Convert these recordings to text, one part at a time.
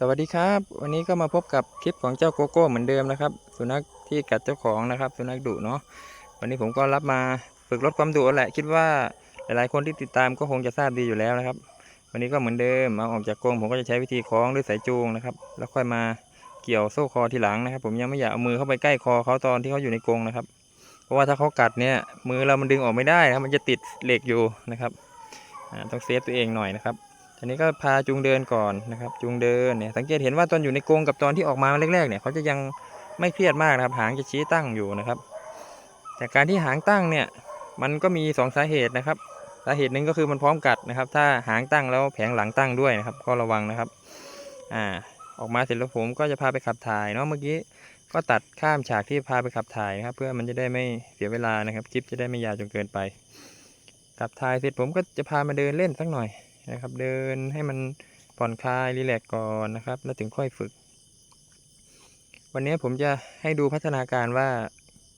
สวัสดีครับ วันนี้ก็มาพบกับคลิปของเจ้าโกโก้เหมือนเดิมนะครับ สุนัขที่กัดเจ้าของนะครับ สุนัขดุเนาะวันนี้ผมก็รับมาฝึกลดความดุแหละ คิดว่าหลายๆคนที่ติดตามก็คงจะทราบดีอยู่แล้วนะครับ วันนี้ก็เหมือนเดิมเอาออกจากกรงผมก็จะใช้วิธีคล้องด้วยสายจูงนะครับ แล้วค่อยมาเกี่ยวโซ่คอทีหลังนะครับ ผมยังไม่อยากเอามือเข้าไปใกล้คอเขาตอนที่เขาอยู่ในกรงนะครับ เพราะว่าถ้าเขากัดเนี่ยมือเรามันดึงออกไม่ได้นะครับมันจะติดเหล็กอยู่นะครับต้องเซฟตัวเองหน่อยนะครับ ทีนี้ก็พาจูงเดินก่อนนะครับ จูงเดินเนี่ยสังเกตเห็นว่าตอนอยู่ในกรงกับตอนที่ออกมาแรกๆเนี่ยเขาจะยังไม่เครียดมากนะครับ หางจะชี้ตั้งอยู่นะครับแต่การที่หางตั้งเนี่ยมันก็มีสองสาเหตุนะครับ สาเหตุหนึ่งก็คือมันพร้อมกัดนะครับ ถ้าหางตั้งแล้วแผงหลังตั้งด้วยนะครับ ก็ระวังนะครับอ่าออกมาเสร็จแล้วผมก็จะพาไปขับถ่ายเนาะเมื่อกี้ก็ตัดข้ามฉากที่พาไปขับถ่ายนะครับ เพื่อมันจะได้ไม่เสียเวลานะครับคลิปจะได้ไม่ยาวจนเกินไปขับถ่ายเสร็จผมก็จะพามาเดินเล่นสักหน่อย นะครับ เดินให้มันผ่อนคลายรีแลกซ์ก่อนนะครับ แล้วถึงค่อยฝึก วันนี้ผมจะให้ดูพัฒนาการว่า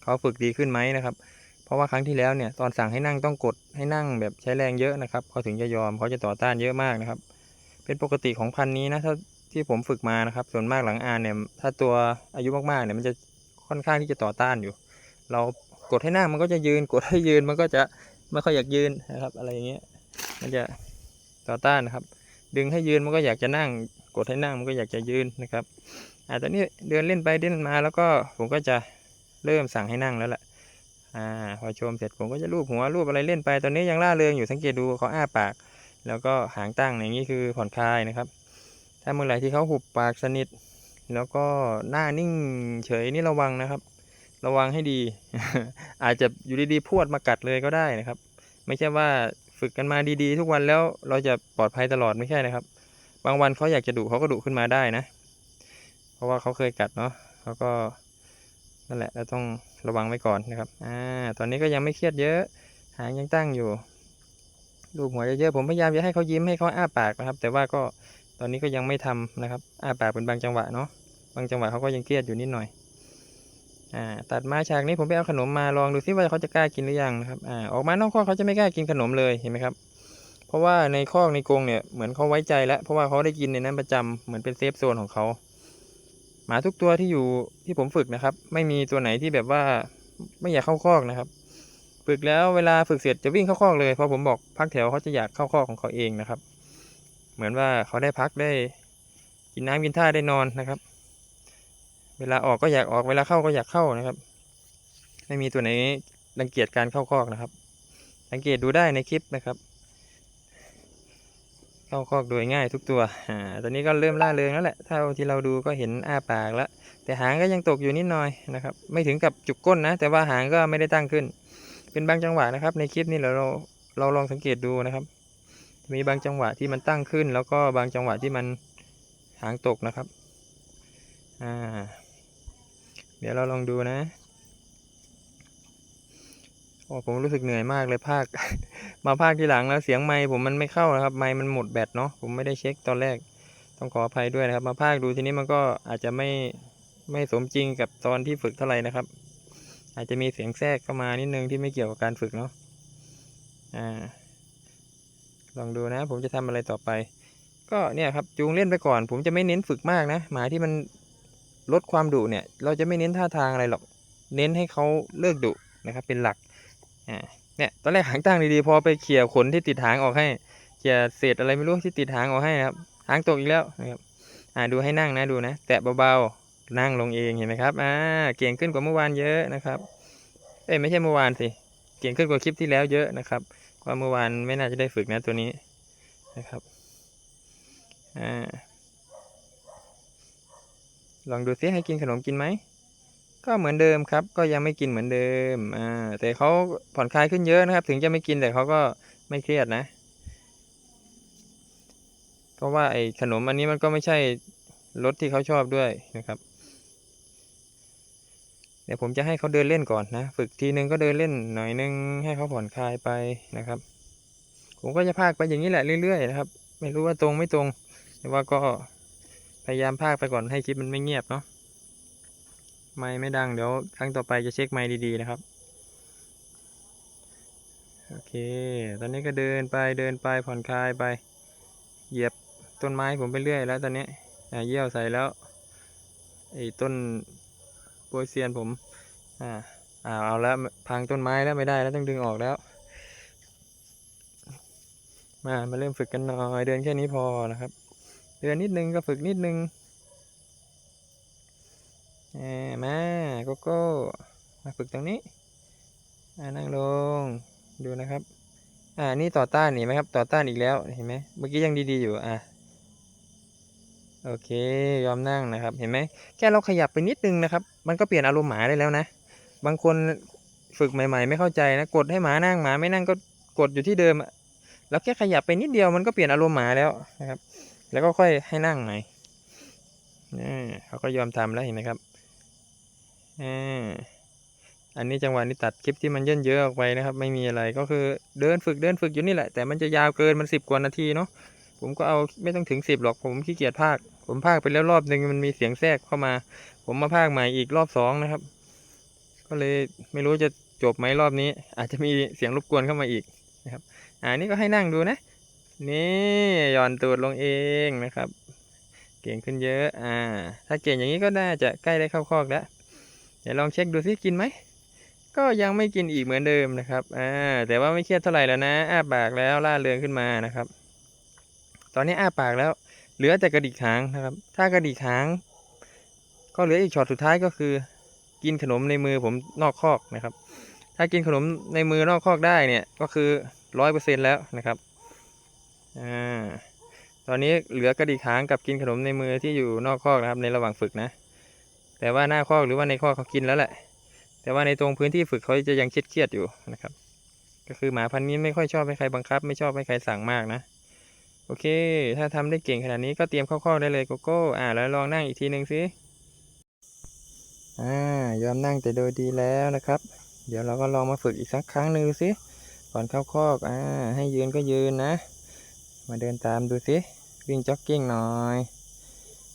เขาฝึกดีขึ้นไหมนะครับ เพราะว่าครั้งที่แล้วเนี่ยตอนสั่งให้นั่งต้องกดให้นั่งแบบใช้แรงเยอะนะครับเขาถึงจะยอมเขาจะต่อต้านเยอะมากนะครับ เป็นปกติของพันธุ์นี้นะถ้าที่ผมฝึกมานะครับ ส่วนมากหลังอ่านเนี่ยถ้าตัวอายุมากๆเนี่ยมันจะค่อนข้างที่จะต่อต้านอยู่ เรากดให้นั่งมันก็จะยืนกดให้ยืนมันก็จะไม่ค่อยอยากยืนนะครับ อะไรอย่างเงี้ยมันจะ ต่อต้านนะครับ ดึงให้ยืนมันก็อยากจะนั่ง กดให้นั่งมันก็อยากจะยืนนะครับอ่าตอนนี้เดินเล่นไปเดินมาแล้วก็ผมก็จะเริ่มสั่งให้นั่งแล้วแหละอ่าพอชมเสร็จผมก็จะลูบหัวลูบอะไรเล่นไป ตอนนี้ยังล่าเริงอยู่สังเกตดูเขาอ้าปาก แล้วก็หางตั้งอย่างนี้คือผ่อนคลายนะครับ ถ้าเมื่อไหร่ที่เขาหุบปากสนิท แล้วก็หน้านิ่งเฉยนี่ระวังนะครับ ระวังให้ดี อาจจะอยู่ดีๆพวดมากัดเลยก็ได้นะครับ ไม่ใช่ว่า ฝึกกันมาดีๆ ทุกวันแล้วเราจะปลอดภัยตลอดไม่ใช่นะครับ บางวันเขาอยากจะดุเขาก็ดุขึ้นมาได้นะ เพราะว่าเขาเคยกัดเนาะเขาก็นั่นแหละเราต้องระวังไว้ก่อนนะครับ อ่า ตอนนี้ก็ยังไม่เครียดเยอะ หางยังตั้งอยู่ลูบหัวเยอะๆผมพยายามจะให้เขายิ้มให้เขาอ้าปากนะครับ แต่ว่าก็ตอนนี้ก็ยังไม่ทำนะครับ อ้าปากเป็นบางจังหวะเนาะ บางจังหวะเขาก็ยังเครียดอยู่นิดหน่อย อ่าตัดมาฉากนี้ผมไปเอาขนมมาลองดูซิว่าเขาจะกล้ากินหรือยังนะครับอ่าออกมานอกคอกเขาจะไม่กล้ากินขนมเลยเห็นไหมครับ เพราะว่าในคอกในกรงเนี่ยเหมือนเขาไว้ใจแล้วเพราะว่าเขาได้กินในนั้นประจำเหมือนเป็นเซฟโซนของเขาหมาทุกตัวที่อยู่ที่ผมฝึกนะครับ ไม่มีตัวไหนที่แบบว่าไม่อยากเข้าคอกนะครับ ฝึกแล้วเวลาฝึกเสร็จจะวิ่งเข้าคอกเลยพอผมบอกพักแถวเขาจะอยากเข้าคอกของเขาเองนะครับ เหมือนว่าเขาได้พักได้กินน้ำกินท่าได้นอนนะครับ เวลาออกก็อยากออกเวลาเข้าก็อยากเข้านะครับ ไม่มีตัวไหนรังเกียจการเข้าคอกนะครับ สังเกตดูได้ในคลิปนะครับ เข้าคอกโดยง่ายทุกตัวอ่าตอนนี้ก็เริ่มล่าเริงแล้วแหละเท่าที่เราดูก็เห็นอ้าปากแล้วแต่หางก็ยังตกอยู่นิดหน่อยนะครับ ไม่ถึงกับจุกก้นนะ แต่ว่าหางก็ไม่ได้ตั้งขึ้น เป็นบางจังหวะนะครับ ในคลิปนี้เราเราเราลองสังเกตดูนะครับ มีบางจังหวะที่มันตั้งขึ้น แล้วก็บางจังหวะที่มันหางตกนะครับ อ่า เดี๋ยวเราลองดูนะโอ้ผมรู้สึกเหนื่อยมากเลยภาค มาภาคที่หลังแล้วเสียงไมค์ผมมันไม่เข้านะครับ ไมค์มันหมดแบตเนาะผมไม่ได้เช็คตอนแรก ต้องขออภัยด้วยนะครับ มาภาคดูทีนี้มันก็อาจจะไม่ไม่สมจริงกับตอนที่ฝึกเท่าไหร่นะครับ อาจจะมีเสียงแทรกเข้ามานิดนึงที่ไม่เกี่ยวกับการฝึกเนาะอ่า ลองดูนะ ผมจะทำอะไรต่อไป ก็เนี่ยครับจูงเล่นไปก่อน ผมจะไม่เน้นฝึกมากนะหมาที่มัน ลดความดุเนี่ย เราจะไม่เน้นท่าทางอะไรหรอก เน้นให้เขาเลิกดุนะครับ เป็นหลัก อ่า เนี่ย ตอนแรกหางตั้งดีๆ พอไปเขี่ยขนที่ติดหางออกให้ เขี่ยเศษอะไรไม่รู้ที่ติดหางออกให้นะครับ หางตกอีกแล้วนะครับ อ่า ดูให้นั่งนะ ดูนะ แตะเบาๆ นั่งลงเองเห็นไหมครับ อ่า เก่งขึ้นกว่าเมื่อวานเยอะนะครับ เอ้ย ไม่ใช่เมื่อวานสิ เก่งขึ้นกว่าคลิปที่แล้วเยอะนะครับว่าเมื่อวานไม่น่าจะได้ฝึกนะตัวนี้นะครับ อ่า ลองดูซิให้กินขนมกินไหม ก็เหมือนเดิมครับ ก็ยังไม่กินเหมือนเดิม อ่า แต่เขาผ่อนคลายขึ้นเยอะนะครับ ถึงจะไม่กินแต่เขาก็ไม่เครียดนะ เพราะว่าไอ้ขนมอันนี้มันก็ไม่ใช่รสที่เขาชอบด้วยนะครับ เดี๋ยวผมจะให้เขาเดินเล่นก่อนนะ ฝึกทีนึงก็เดินเล่นหน่อยนึงให้เขาผ่อนคลายไปนะครับ ผมก็จะพากไปอย่างนี้แหละเรื่อยๆนะครับ ไม่รู้ว่าตรงไม่ตรง แต่ว่าก็ พยายามพากไปก่อนให้คลิปมันไม่เงียบเนาะไม่ไม่ดังเดี๋ยวครั้งต่อไปจะเช็คไมค์ดีๆนะครับโอเค ตอนนี้ก็เดินไปเดินไปผ่อนคลายไป เหยียบต้นไม้ผมไปเรื่อยแล้วตอนนี้อ่าเยี่ยวใส่แล้วไอ้ต้นโปยเซียนผมอ่าอ่าเอาแล้วพังต้นไม้แล้วไม่ได้แล้วต้องดึงออกแล้ว มามาเริ่มฝึกกันหน่อยเดินแค่นี้พอนะครับ เดินนิดนึงก็ฝึกนิดนึงแหมมาโกโก้มาฝึกตรงนี้อ่านั่งลงดูนะครับ อ่านี่ต่อต้านเห็นไหมครับ ต่อต้านอีกแล้วเห็นไหมเมื่อกี้ยังดีๆอยู่อะโอเคยอมนั่งนะครับ เห็นไหมแค่เราขยับไปนิดนึงนะครับ มันก็เปลี่ยนอารมณ์หมาได้แล้วนะ บางคนฝึกใหม่ ๆ ไม่เข้าใจนะกดให้หมานั่งหมาไม่นั่งก็กดอยู่ที่เดิมอะแล้วแค่ขยับไปนิดเดียวมันก็เปลี่ยนอารมณ์หมาแล้วนะครับ แล้วก็ค่อยให้นั่งใหม่นี่เขาก็ยอมทำแล้วเห็นไหมครับออันนี้จังหวะนี้ตัดคลิปที่มันเยินเยอะออกไปนะครับ ไม่มีอะไรก็คือเดินฝึกเดินฝึกอยู่นี่แหละ แต่มันจะยาวเกินมันสิบกว่านาทีเนาะผมก็เอาไม่ต้องถึงสิบหรอกผมขี้เกียจพากผมพากไปแล้วรอบหนึ่งมันมีเสียงแทรกเข้ามา ผมมาพากใหม่อีกรอบสองนะครับ ก็เลยไม่รู้จะจบไหมรอบนี้ อาจจะมีเสียงรบกวนเข้ามาอีกนะครับ อ่านี่ก็ให้นั่งดูนะ นี่หย่อนตูดลงเองนะครับ เก่งขึ้นเยอะ อ่า ถ้าเก่งอย่างนี้ก็น่าจะใกล้ได้เข้าคอกแล้ว เดี๋ยวลองเช็คดูซิกินไหม ก็ยังไม่กินอีกเหมือนเดิมนะครับ อ่า แต่ว่าไม่เครียดเท่าไหร่แล้วนะ อ้าปากแล้วล่าเริงขึ้นมานะครับ ตอนนี้อ้าปากแล้ว เหลือแต่กระดิกหางนะครับ ถ้ากระดิกหาง ก็เหลืออีกช็อตสุดท้ายก็คือ กินขนมในมือผมนอกคอกนะครับ ถ้ากินขนมในมือนอกคอกได้เนี่ย ก็คือร้อยเปอร์เซ็นแล้วนะครับ อ่าตอนนี้เหลือกระดิกหางกับกินขนมในมือที่อยู่นอกคอกนะครับในระหว่างฝึกนะ แต่ว่าหน้าคอกหรือว่าในคอกเขากินแล้วแหละ แต่ว่าในตรงพื้นที่ฝึกเขาจะยังเครียดๆอยู่นะครับ ก็คือหมาพันธุ์นี้ไม่ค่อยชอบให้ใครบังคับ ไม่ชอบให้ใครสั่งมากนะโอเค ถ้าทำได้เก่งขนาดนี้ก็เตรียมเข้าคอกได้เลยโกโก้อ่าแล้วลองนั่งอีกทีหนึ่งสิอ่ายอมนั่งแต่โดยดีแล้วนะครับ เดี๋ยวเราก็ลองมาฝึกอีกสักครั้งหนึ่งดูสิก่อนเข้าคอกอ่าให้ยืนก็ยืนนะ มาเดินตามดูสิวิ่งจ็อกกิ้งหน่อย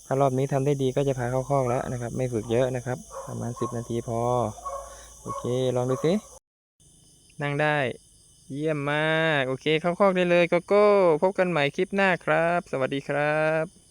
ถ้ารอบนี้ทำได้ดีก็จะพาเข้าคอกแล้วนะครับ ไม่ฝึกเยอะนะครับ ประมาณ 10 นาทีพอ โอเค ลองดูสิ นั่งได้ เยี่ยมมาก โอเค เข้าคอกได้เลยโกโก้ พบกันใหม่คลิปหน้าครับ สวัสดีครับ